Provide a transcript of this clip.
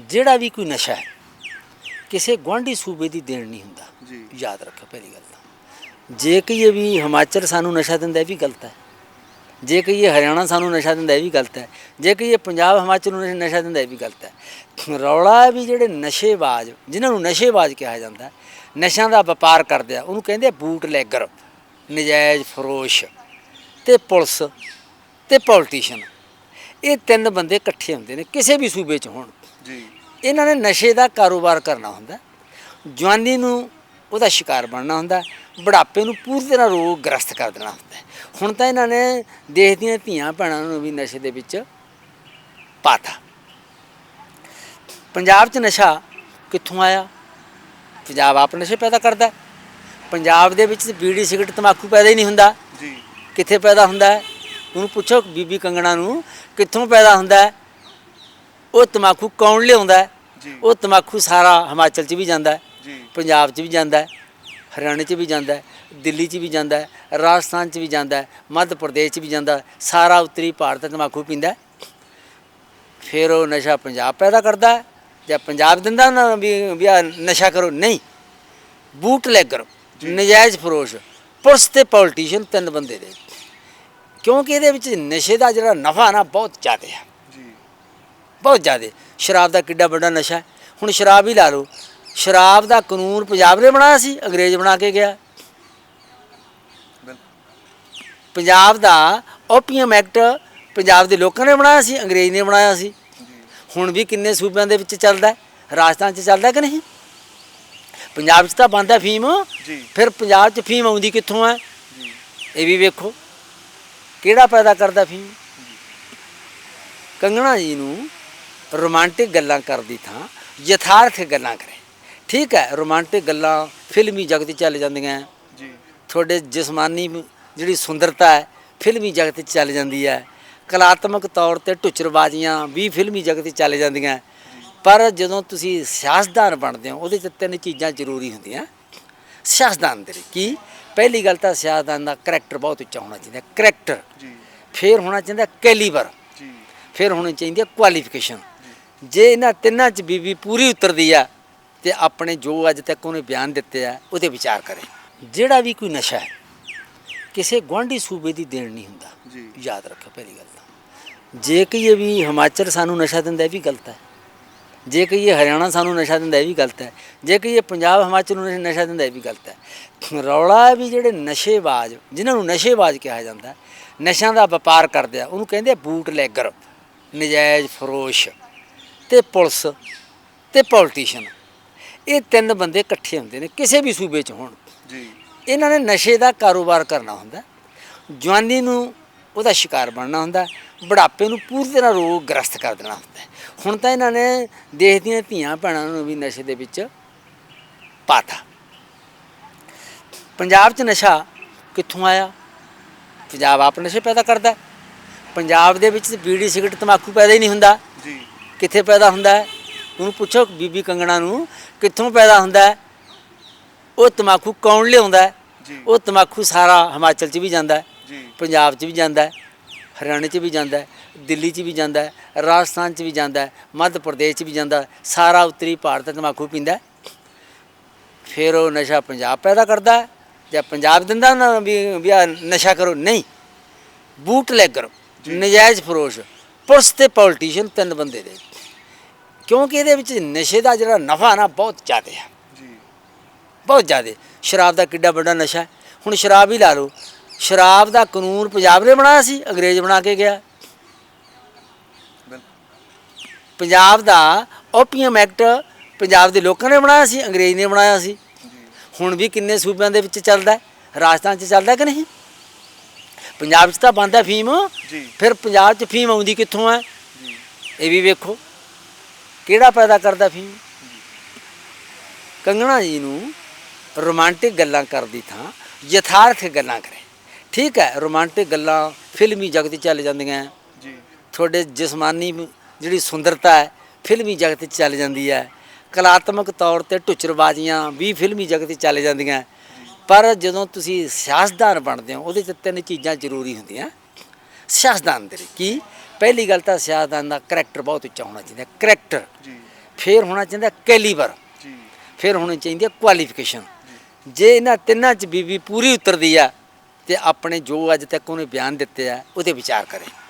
ਜਿਹੜਾ ਵੀ ਕੋਈ ਨਸ਼ਾ ਹੈ ਕਿਸੇ ਗੁਆਂਢੀ ਸੂਬੇ ਦੀ ਦੇਣ ਨਹੀਂ ਹੁੰਦਾ। ਜੀ। ਯਾਦ ਰੱਖੋ ਪਹਿਲੀ ਗੱਲ ਤਾਂ। ਜੇ ਕਹੀਏ ਵੀ ਹਿਮਾਚਲ ਸਾਨੂੰ ਨਸ਼ਾ ਦਿੰਦਾ ਇਹ ਵੀ ਗਲਤ ਹੈ। ਜੇ ਕਹੀਏ ਹਰਿਆਣਾ ਸਾਨੂੰ ਨਸ਼ਾ ਦਿੰਦਾ ਇਹ ਵੀ ਗਲਤ ਹੈ। ਜੇ ਕਹੀਏ ਪੰਜਾਬ ਹਿਮਾਚਲ ਨੂੰ ਨਸ਼ਾ ਦਿੰਦਾ ਇਹ ਵੀ ਗਲਤ ਹੈ। ਰੌਲਾ ਵੀ ਜਿਹੜੇ ਨਸ਼ੇਬਾਜ਼ ਜਿਨ੍ਹਾਂ ਨੂੰ ਨਸ਼ੇਬਾਜ਼ ਕਿਹਾ ਜਾਂਦਾ ਨਸ਼ਿਆਂ ਦਾ ਵਪਾਰ ਕਰਦੇ ਆ ਉਹਨੂੰ ਕਹਿੰਦੇ ਬੂਟ ਲੈਗਰ ਨਜਾਇਜ਼ ਫਰੋਸ਼ ਤੇ ਪੁਲਿਸ ਤੇ ਪੋਲੀਟੀਸ਼ੀਅਨ। ਇਹ ਤਿੰਨ ਬੰਦੇ ਇਕੱਠੇ ਹੁੰਦੇ ਨੇ ਕਿਸੇ ਵੀ ਸੂਬੇ 'ਚ ਹੋਣ। ਜੀ। ਇਹਨਾਂ ਨੇ ਨਸ਼ੇ ਦਾ ਕਾਰੋਬਾਰ ਕਰਨਾ ਹੁੰਦਾ ਜਵਾਨੀ ਨੂੰ ਉਹਦਾ ਸ਼ਿਕਾਰ ਬਣਨਾ ਹੁੰਦਾ ਬੁਢਾਪੇ ਨੂੰ ਪੂਰੀ ਤਰ੍ਹਾਂ ਰੋਗ ਗ੍ਰਸਤ ਕਰ ਦੇਣਾ ਹੁੰਦਾ। ਹੁਣ ਤਾਂ ਇਹਨਾਂ ਨੇ ਦੇਸ਼ ਦੀਆਂ ਧੀਆਂ ਭੈਣਾਂ ਨੂੰ ਵੀ ਨਸ਼ੇ ਦੇ ਵਿੱਚ ਪਾਤਾ। ਪੰਜਾਬ 'ਚ ਨਸ਼ਾ ਕਿੱਥੋਂ ਆਇਆ? ਪੰਜਾਬ ਆਪ ਨਸ਼ੇ ਪੈਦਾ ਕਰਦਾ। ਪੰਜਾਬ ਦੇ ਵਿੱਚ ਬੀੜੀ ਸਿਗਰਟ ਤਮਾਕੂ ਪੈਦਾ ਹੀ ਨਹੀਂ ਹੁੰਦਾ। ਜੀ। ਕਿੱਥੇ ਪੈਦਾ ਹੁੰਦਾ? ਹੈ ਉਹਨੂੰ ਪੁੱਛੋ ਬੀਬੀ ਕੰਗਣਾ ਨੂੰ ਕਿੱਥੋਂ ਪੈਦਾ ਹੁੰਦਾ ਉਹ ਤਮਾਕੂ ਕੌਣ ਲਿਆਉਂਦਾ ਉਹ ਤਮਾਕੂ ਸਾਰਾ ਹਿਮਾਚਲ 'ਚ ਵੀ ਜਾਂਦਾ ਹੈ ਜੀ। ਪੰਜਾਬ 'ਚ ਵੀ ਜਾਂਦਾ ਹੈ ਹਰਿਆਣੇ 'ਚ ਵੀ ਜਾਂਦਾ ਹੈ ਦਿੱਲੀ 'ਚ ਵੀ ਜਾਂਦਾ ਹੈ ਰਾਜਸਥਾਨ 'ਚ ਵੀ ਜਾਂਦਾ ਹੈ ਮੱਧ ਪ੍ਰਦੇਸ਼ 'ਚ ਵੀ ਜਾਂਦਾ ਸਾਰਾ ਉੱਤਰੀ ਭਾਰਤ ਤਮਾਕੂ ਪੀਂਦਾ। ਫਿਰ ਉਹ ਨਸ਼ਾ ਪੰਜਾਬ ਪੈਦਾ ਕਰਦਾ ਜਾਂ ਪੰਜਾਬ ਦਿੰਦਾ ਨਾ ਵੀ ਨਸ਼ਾ ਕਰੋ? ਨਹੀਂ। ਬੂਟ ਲੈਗਰ ਨਜਾਇਜ਼ ਫਰੋਸ਼। ਪੁਲਿਸ ਤੇ ਪੋਲੀਟੀਸ਼ੀਅਨ ਤਿੰਨ ਬੰਦੇ ਦੇ। ਕਿਉਂਕਿ ਇਹਦੇ ਵਿੱਚ ਨਸ਼ੇ ਦਾ ਜਿਹੜਾ ਨਫਾ ਨਾ ਬਹੁਤ ਜ਼ਿਆਦਾ ਹੈ। ਜੀ। ਬਹੁਤ ਜ਼ਿਆਦਾ। ਸ਼ਰਾਬ ਦਾ ਕਿੱਡਾ ਵੱਡਾ ਨਸ਼ਾ ਹੈ। ਹੁਣ ਸ਼ਰਾਬ ਹੀ ਲਾ ਲਓ। ਸ਼ਰਾਬ ਦਾ ਕਾਨੂੰਨ ਪੰਜਾਬ ਨੇ ਬਣਾਇਆ ਸੀ ਅੰਗਰੇਜ਼ ਬਣਾ ਕੇ ਗਿਆ। ਪੰਜਾਬ ਦਾ ਓਪੀਅਮ ਐਕਟ ਪੰਜਾਬ ਦੇ ਲੋਕਾਂ ਨੇ ਬਣਾਇਆ ਸੀ ਅੰਗਰੇਜ਼ ਨੇ ਬਣਾਇਆ ਸੀ। ਹੁਣ ਵੀ ਕਿੰਨੇ ਸੂਬਿਆਂ ਦੇ ਵਿੱਚ ਚੱਲਦਾ? ਰਾਜਸਥਾਨ 'ਚ ਚੱਲਦਾ ਕਿ ਨਹੀਂ? ਪੰਜਾਬ 'ਚ ਤਾਂ ਬੰਦਾ ਫੀਮ। ਜੀ। ਫਿਰ ਪੰਜਾਬ 'ਚ ਫੀਮ ਆਉਂਦੀ ਕਿੱਥੋਂ ਹੈ? ਇਹ ਵੀ ਵੇਖੋ। ਕਿਹੜਾ ਪੈਦਾ ਕਰਦਾ ਫੀਮ? ਕੰਗਣਾ ਜੀ ਨੂੰ ਰੋਮਾਂਟਿਕ ਗੱਲਾਂ ਕਰਦੀ ਥਾਂ ਯਥਾਰਥ ਗੱਲਾਂ ਕਰੇ। ਠੀਕ ਹੈ ਰੋਮਾਂਟਿਕ ਗੱਲਾਂ ਫਿਲਮੀ ਜਗਤ 'ਚ ਚੱਲ ਜਾਂਦੀਆਂ ਜੀ। ਤੁਹਾਡੇ ਜਿਸਮਾਨੀ ਜਿਹੜੀ ਸੁੰਦਰਤਾ ਹੈ ਫਿਲਮੀ ਜਗਤ 'ਚ ਚੱਲ ਜਾਂਦੀ ਹੈ। ਕਲਾਤਮਕ ਤੌਰ ਤੇ ਟੁਚਰਬਾਜ਼ੀਆਂ ਵੀ ਫਿਲਮੀ ਜਗਤ 'ਚ ਚੱਲ ਜਾਂਦੀਆਂ ਪਰ ਜਦੋਂ ਤੁਸੀਂ ਸਿਆਸਤਦਾਨ ਬਣਦੇ ਹੋ ਉਹਦੇ 'ਚ ਤਿੰਨ ਚੀਜ਼ਾਂ ਜ਼ਰੂਰੀ ਹੁੰਦੀਆਂ ਸਿਆਸਤਦਾਨ ਦੇ ਕੀ? ਪਹਿਲੀ ਗੱਲ ਤਾਂ ਸਿਆਸਤਦਾਨ ਦਾ ਕਰੈਕਟਰ ਬਹੁਤ ਉੱਚਾ ਹੋਣਾ ਚਾਹੀਦਾ ਕਰੈਕਟਰ ਜੀ। ਫਿਰ ਹੋਣਾ ਚਾਹੀਦਾ ਕੈਲੀਬਰ ਜੀ। ਫਿਰ ਹੋਣੀ ਚਾਹੀਦੀ ਹੈ ਕੁਆਲੀਫਿਕੇਸ਼ਨ ਜੇ ਇਹਨਾਂ ਤਿੰਨਾਂ 'ਚ ਬੀਬੀ ਪੂਰੀ ਉਤਰਦੀ ਆ ਤੇ ਆਪਣੇ ਜੋ ਅੱਜ ਤੱਕ ਉਹਨੇ ਬਿਆਨ ਦਿੱਤੇ ਆ ਉਹਦੇ ਵਿਚਾਰ ਕਰੇ। ਜਿਹੜਾ ਵੀ ਕੋਈ ਨਸ਼ਾ ਹੈ ਕਿਸੇ ਗੁਆਂਢੀ ਸੂਬੇ ਦੀ ਦੇਣ ਨਹੀਂ ਹੁੰਦਾ। ਜੀ। ਯਾਦ ਰੱਖੋ ਪਹਿਲੀ ਗੱਲ ਤਾਂ। ਜੇ ਕਹੀਏ ਵੀ ਹਿਮਾਚਲ ਸਾਨੂੰ ਨਸ਼ਾ ਦਿੰਦਾ ਇਹ ਵੀ ਗਲਤ ਹੈ। ਜੇ ਕਹੀਏ ਹਰਿਆਣਾ ਸਾਨੂੰ ਨਸ਼ਾ ਦਿੰਦਾ ਇਹ ਵੀ ਗਲਤ ਹੈ। ਜੇ ਕਹੀਏ ਪੰਜਾਬ ਹਿਮਾਚਲ ਨੂੰ ਨਸ਼ਾ ਦਿੰਦਾ ਇਹ ਵੀ ਗਲਤ ਹੈ। ਰੌਲਾ ਵੀ ਜਿਹੜੇ ਨਸ਼ੇਬਾਜ਼ ਜਿਨ੍ਹਾਂ ਨੂੰ ਨਸ਼ੇਬਾਜ਼ ਕਿਹਾ ਜਾਂਦਾ ਨਸ਼ਿਆਂ ਦਾ ਵਪਾਰ ਕਰਦੇ ਆ ਉਹਨੂੰ ਕਹਿੰਦੇ ਬੂਟ ਲੈਗਰ ਨਜਾਇਜ਼ ਫਰੋਸ਼ ਤੇ ਪੁਲਿਸ ਤੇ ਪੋਲੀਟੀਸ਼ੀਅਨ ਇਹ ਤਿੰਨ ਬੰਦੇ ਇਕੱਠੇ ਹੁੰਦੇ ਨੇ ਕਿਸੇ ਵੀ ਸੂਬੇ 'ਚ ਹੋਣ। ਜੀ। ਇਹਨਾਂ ਨੇ ਨਸ਼ੇ ਦਾ ਕਾਰੋਬਾਰ ਕਰਨਾ ਹੁੰਦਾ ਜਵਾਨੀ ਨੂੰ ਉਹਦਾ ਸ਼ਿਕਾਰ ਬਣਨਾ ਹੁੰਦਾ ਬੁਢਾਪੇ ਨੂੰ ਪੂਰੀ ਤਰ੍ਹਾਂ ਰੋਗ ਗ੍ਰਸਤ ਕਰ ਦੇਣਾ ਹੁੰਦਾ। ਹੁਣ ਤਾਂ ਇਹਨਾਂ ਨੇ ਦੇਸ਼ ਦੀਆਂ ਧੀਆਂ ਭੈਣਾਂ ਨੂੰ ਵੀ ਨਸ਼ੇ ਦੇ ਵਿੱਚ ਪਾਤਾ। ਪੰਜਾਬ 'ਚ ਨਸ਼ਾ ਕਿੱਥੋਂ ਆਇਆ? ਪੰਜਾਬ ਆਪ ਨਸ਼ੇ ਪੈਦਾ ਕਰਦਾ। ਪੰਜਾਬ ਦੇ ਵਿੱਚ ਬੀੜੀ ਸਿਗਰਟ ਤਮਾਕੂ ਪੈਦਾ ਹੀ ਨਹੀਂ ਹੁੰਦਾ। ਜੀ। ਕਿੱਥੇ ਪੈਦਾ ਹੁੰਦਾ ਹੈ? ਉਹਨੂੰ ਪੁੱਛੋ ਬੀਬੀ ਕੰਗਣਾ ਨੂੰ ਕਿੱਥੋਂ ਪੈਦਾ ਹੁੰਦਾ ਹੈ? ਉਹ ਤਮਾਕੂ ਕੌਣ ਲਿਆਉਂਦਾ ਹੈ? ਜੀ। ਉਹ ਤਮਾਕੂ ਸਾਰਾ ਹਿਮਾਚਲ 'ਚ ਵੀ ਜਾਂਦਾ ਹੈ। ਜੀ। ਪੰਜਾਬ 'ਚ ਵੀ ਜਾਂਦਾ ਹੈ। ਹਰਿਆਣੇ 'ਚ ਵੀ ਜਾਂਦਾ ਹੈ। ਦਿੱਲੀ 'ਚ ਵੀ ਜਾਂਦਾ ਹੈ ਰਾਜਸਥਾਨ 'ਚ ਵੀ ਜਾਂਦਾ ਹੈ ਮੱਧ ਪ੍ਰਦੇਸ਼ 'ਚ ਵੀ ਜਾਂਦਾ ਸਾਰਾ ਉੱਤਰੀ ਭਾਰਤ ਤਮਾਕੂ ਪੀਂਦਾ। ਫਿਰ ਉਹ ਨਸ਼ਾ ਪੰਜਾਬ ਪੈਦਾ ਕਰਦਾ ਹੈ ਜਾਂ ਪੰਜਾਬ ਦਿੰਦਾ ਨਾ ਵੀ ਵੀ ਆਹ ਨਸ਼ਾ ਕਰੋ ਨਹੀਂ। ਬੂਟ ਲੈਗਰ ਨਜਾਇਜ਼ ਫਰੋਸ਼ ਪੁਲਿਸ ਤੇ ਪੋਲੀਟੀਸ਼ੀਅਨ ਤਿੰਨ ਬੰਦੇ ਦੇ। ਕਿਉਂਕਿ ਇਹਦੇ ਵਿੱਚ ਨਸ਼ੇ ਦਾ ਜਿਹੜਾ ਨਫਾ ਨਾ ਬਹੁਤ ਜ਼ਿਆਦਾ ਹੈ। ਜੀ। ਬਹੁਤ ਜ਼ਿਆਦਾ। ਸ਼ਰਾਬ ਦਾ ਕਿੱਡਾ ਵੱਡਾ ਨਸ਼ਾ ਹੁਣ ਸ਼ਰਾਬ ਹੀ ਲਾ ਲਓ। ਸ਼ਰਾਬ ਦਾ ਕਾਨੂੰਨ ਪੰਜਾਬ ਨੇ ਬਣਾਇਆ ਸੀ ਅੰਗਰੇਜ਼ ਬਣਾ ਕੇ ਗਿਆ। ਪੰਜਾਬ ਦਾ ਓਪੀਅਮ ਐਕਟ ਪੰਜਾਬ ਦੇ ਲੋਕਾਂ ਨੇ ਬਣਾਇਆ ਸੀ ਅੰਗਰੇਜ਼ ਨੇ ਬਣਾਇਆ ਸੀ। ਹੁਣ ਵੀ ਕਿੰਨੇ ਸੂਬਿਆਂ ਦੇ ਵਿੱਚ ਚੱਲਦਾ ਹੈ? ਰਾਜਸਥਾਨ 'ਚ ਚੱਲਦਾ ਕਿ ਨਹੀਂ? ਪੰਜਾਬ 'ਚ ਤਾਂ ਬੰਦਾ ਫੀਮ। ਜੀ। ਫਿਰ ਪੰਜਾਬ 'ਚ ਫੀਮ ਆਉਂਦੀ ਕਿੱਥੋਂ ਹੈ? ਇਹ ਵੀ ਵੇਖੋ। ਕਿਹੜਾ ਪੈਦਾ ਕਰਦਾ ਫੀਮ? ਕੰਗਣਾ ਜੀ ਨੂੰ ਰੋਮਾਂਟਿਕ ਗੱਲਾਂ ਕਰਦੀ ਥਾਂ ਯਥਾਰਥ ਗੱਲਾਂ ਕਰੇ। ਠੀਕ ਹੈ ਰੋਮਾਂਟਿਕ ਗੱਲਾਂ ਫਿਲਮੀ ਜਗਤ 'ਚ ਚੱਲ ਜਾਂਦੀਆਂ। ਜੀ। ਤੁਹਾਡੇ ਜਿਸਮਾਨੀ ਜਿਹੜੀ ਸੁੰਦਰਤਾ ਹੈ ਫਿਲਮੀ ਜਗਤ 'ਚ ਚੱਲ ਜਾਂਦੀ ਹੈ। ਕਲਾਤਮਕ ਤੌਰ ਤੇ ਟੁਚਰਬਾਜ਼ੀਆਂ ਵੀ ਫਿਲਮੀ ਜਗਤ 'ਚ ਚੱਲ ਜਾਂਦੀਆਂ। ਪਰ ਜਦੋਂ ਤੁਸੀਂ ਸਿਆਸਤਦਾਨ ਬਣਦੇ ਹੋ ਉਹਦੇ 'ਚ ਤਿੰਨ ਚੀਜ਼ਾਂ ਜ਼ਰੂਰੀ ਹੁੰਦੀਆਂ। ਸਿਆਸਤਦਾਨ ਦੇ ਲਈ ਕੀ? ਪਹਿਲੀ ਗੱਲ ਤਾਂ ਸਿਆਸਤਦਾਨ ਦਾ ਕਰੈਕਟਰ ਬਹੁਤ ਉੱਚਾ ਹੋਣਾ ਚਾਹੀਦਾ ਕਰੈਕਟਰ। ਜੀ। ਫਿਰ ਹੋਣਾ ਚਾਹੀਦਾ ਕੈਲੀਬਰ। ਜੀ। ਫਿਰ ਹੋਣੀ ਚਾਹੀਦੀ ਹੈ ਕੁਆਲੀਫਿਕੇਸ਼ਨ। ਜੇ ਇਹਨਾਂ ਤਿੰਨਾਂ ਚ ਬੀਬੀ ਪੂਰੀ ਉਤਰਦੀ ਆ ਤੇ ਆਪਣੇ ਜੋ ਅੱਜ ਤੱਕ ਉਹਨੇ ਬਿਆਨ ਦਿੱਤੇ ਆ ਉਹਤੇ ਵਿਚਾਰ ਕਰੇ।